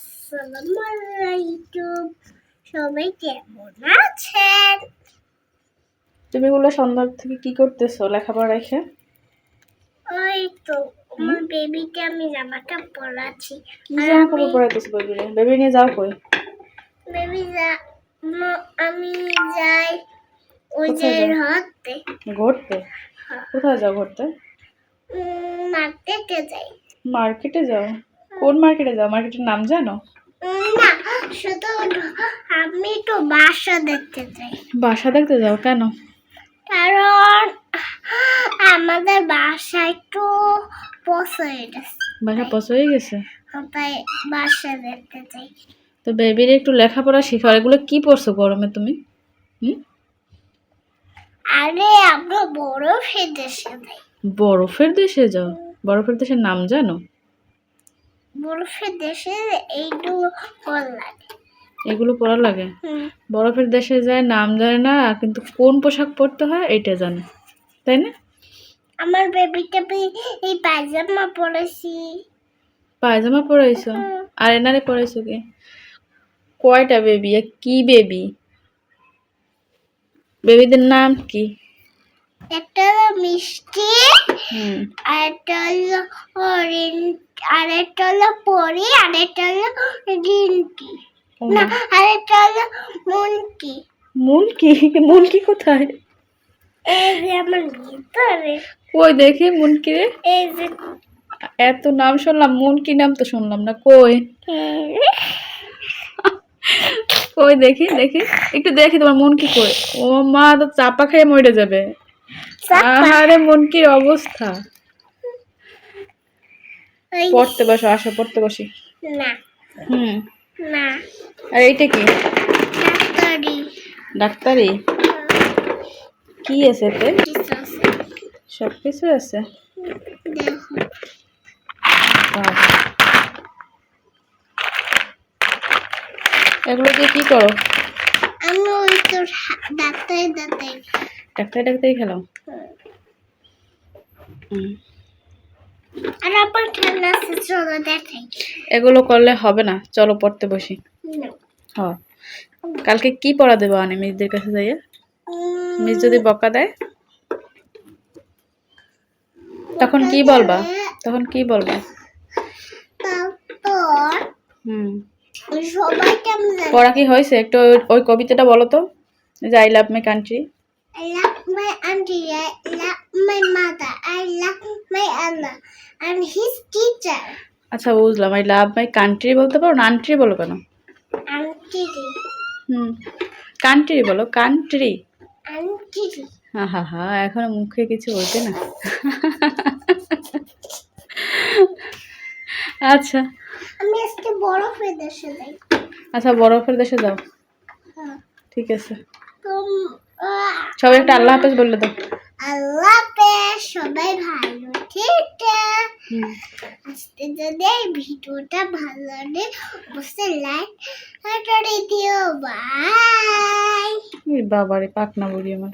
আসসালামু আলাইকুম। সবাই কেমন আছেন? তুমি এগুলো সন্ধ্যা থেকে কি করতেছো লেখাপড়া রেখে? ওই তো আমার বেবিকে আমি জামাটা পরাচ্ছি। কি জামা কাপড় পরাইতেছো বেবি বেবি নিয়ে যাও কই? বেবি যা আমি যাই ওই যে? হাতে ঘুরতে। কোথায় যাও ঘুরতে? মার্কেটে যাই। মার্কেটে যাও? কোন মার্কেটে যাও? মার্কেটের নাম জানো? না শুধু আমি তো বাসা দেখতে যাই বাসা দেখতে যাও কেন? কারণ আমাদের বাসা একটু পছ গেছে। বাসা পছ হয়ে গেছে? তাই বাসা দেখতে চাই। তো বেবির একটু লেখাপড়া শেখাও এগুলো কি পড়ছো গরমে তুমি? হুম? আরে আমরা বরফের দেশে যাই। বরফের দেশে যাও? বরফের দেশের নাম জানো? বরফের দেশে এইটু কল লাগে। এগুলো পড়া লাগে? বরফের দেশে যায় নাম জানে না কিন্তু কোন পোশাক পরতে হয় এটা জানে তাই না? আমার বেবিকে আমি এই পায়জামা পরেছি। পায়জামা পরাইছো? হুম, আর এনারে পরাইছো কি? কয়টা বেবি কি বেবি বেবিদের নাম কি? একটা হলো মিষ্টি আর একটা হলো অরেঞ্জ আর একটা হলো পরি আর একটা হলো ও। না আর একটা হলো মুনকি। মুনকি? মুনকি কোথায়? এই যে আমার ভিতরে। কই দেখি মুনকি রে? এই যে। এত নাম শুনলাম মুনকি নাম তো শুনলাম না কই? কই দেখি দেখি। একটু দেখি তোমার মুনকি কই। ও মা তো চাপা খেয়ে মরে যাবে। আহারে মুনকির অবস্থা? পড়তে বসো আসো পড়তে বসি। না। হুম। না। আর এইটা কি? ডাক্তারি। ডাক্তারি? কি আছে এতে? সব কিছু আছে? দেখো। এগুলো দিয়ে কি করো? আমি ওই হা- ডাক্তারি ডাক্তারি। ডাক্তারি ডাক্তারি খেলো হুম। আর আবার ঠান্ডা আছে চলো দেখাই এগুলো করলে হবে না চলো পড়তে বসি। হ। কালকে কি পড়া দেবো আনি মিসদের কাছে যাইয়া? মিস যদি বকা দেয়? তখন কি বলবা? তখন কি বলবা? হুম। আমি পড়া কি হয়েছে? একটু ওই- কবিতাটা বলো তো। যে I love my country I love my auntie, I love my mother, I love my Anna and his teacher. আচ্ছা বুঝলাম আই লাভ মাই কান্ট্রি বলতে পারো না আন্ট্রি বলো কেন? Auntie, হুম কান্ট্রি বলো কান্ট্রি. হা হা হা এখনও মুখে কিছু বলতে না। আচ্ছা। আমি আজকে বরফের দেশে যাই। আচ্ছা বরফের দেশে যাও। হ্যাঁ। ঠিক আছে। তো সবাই একটা আল্লাহ হাফেজ বললে তো আল্লাহ হাফেজ সবাই ভালো থেকে। আজকে যদি ভিডিওটা ভালো লাগে অবশ্যই লাইক করে দিও। বাই বাবারে পাকনা বুড়ি আমার।